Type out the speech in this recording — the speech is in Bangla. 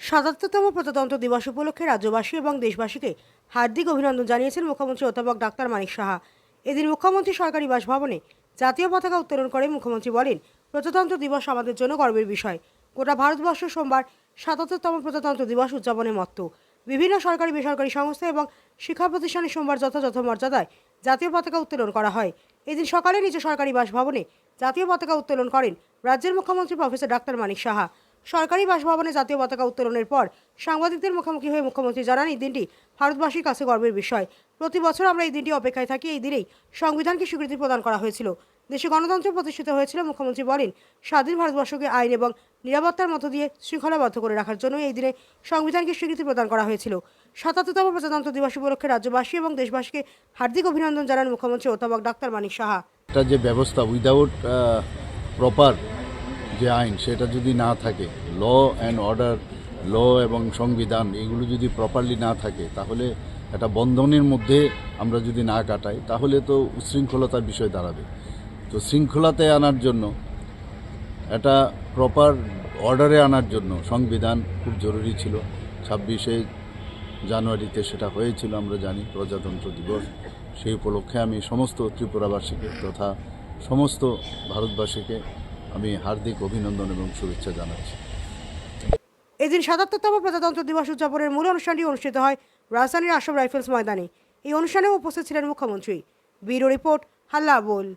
সাতাত্তরতম প্রজাতন্ত্র দিবস উপলক্ষে রাজ্যবাসী এবং দেশবাসীকে হার্দিক অভিনন্দন জানিয়েছেন মুখ্যমন্ত্রী অধ্যাপক ডাক্তার মানিক সাহা। এদিন মুখ্যমন্ত্রী সরকারি বাসভবনে জাতীয় পতাকা উত্তোলন করে মুখ্যমন্ত্রী বলেন, প্রজাতন্ত্র দিবস আমাদের জন্য গর্বের বিষয়। গোটা ভারতবর্ষ সোমবার সাতাত্তরতম প্রজাতন্ত্র দিবস উদযাপনে মত্ত। বিভিন্ন সরকারি, বেসরকারি সংস্থা এবং শিক্ষা প্রতিষ্ঠানে সোমবার যথাযথ মর্যাদায় জাতীয় পতাকা উত্তোলন করা হয়। এদিন সকালে নিজ সরকারি বাসভবনে জাতীয় পতাকা উত্তোলন করেন রাজ্যের মুখ্যমন্ত্রী প্রফেসর ডাক্তার মানিক সাহা। সরকারি বাসভবনে জাতীয় পতাকা উত্তোলনের পর সাংবাদিকদের মুখোমুখি হয়ে মুখ্যমন্ত্রী জানান, এই দিনটি ভারতবাসীর কাছে গর্বের বিষয়। প্রতি বছর আমরা এই দিনটি অপেক্ষায় থাকি। এই দিনেই সংবিধানকে স্বীকৃতি প্রদান করা হয়েছিল। দেশে গণতন্ত্র প্রতিষ্ঠিত হয়েছিল। মুখ্যমন্ত্রী বলেন, স্বাধীন ভারতবর্ষকে আইন এবং নিরাপত্তার মধ্য দিয়ে শৃঙ্খলাবদ্ধ করে রাখার জন্য এই দিনে সংবিধানকে স্বীকৃতি প্রদান করা হয়েছিল। সাতাত্তরতম প্রজাতন্ত্র দিবস উপলক্ষে রাজ্যবাসী এবং দেশবাসীকে হার্দিক অভিনন্দন জানান মুখ্যমন্ত্রী অধ্যাপক ডাক্তার মানিক সাহা। যে ব্যবস্থা উইদাউট প্রপার যে আইন সেটা যদি না থাকে ল অ্যান্ড অর্ডার ল এবং সংবিধান এগুলো যদি প্রপারলি না থাকে, তাহলে একটা বন্ধনের মধ্যে আমরা যদি না কাটাই, তাহলে তো উচ্ছৃঙ্খলতার বিষয় দাঁড়াবে। তো শৃঙ্খলাতে আনার জন্য, একটা প্রপার অর্ডারে আনার জন্য সংবিধান খুব জরুরি ছিল। ছাব্বিশে জানুয়ারিতে সেটা হয়েছিল, আমরা জানি, প্রজাতন্ত্র দিবস। সেই উপলক্ষে আমি সমস্ত ত্রিপুরাবাসীকে তথা সমস্ত ভারতবাসীকে আমি হার্দিক অভিনন্দন এবং শুভেচ্ছা জানাচ্ছি। এদিন সাতাত্তরতম প্রজাতন্ত্র দিবস উদযাপনের মূল অনুষ্ঠানটি অনুষ্ঠিত হয় রাজধানীর আসাম রাইফেলস ময়দানে। এই অনুষ্ঠানেও উপস্থিত ছিলেন মুখ্যমন্ত্রী। ব্যুরো রিপোর্ট হাল্লা বোল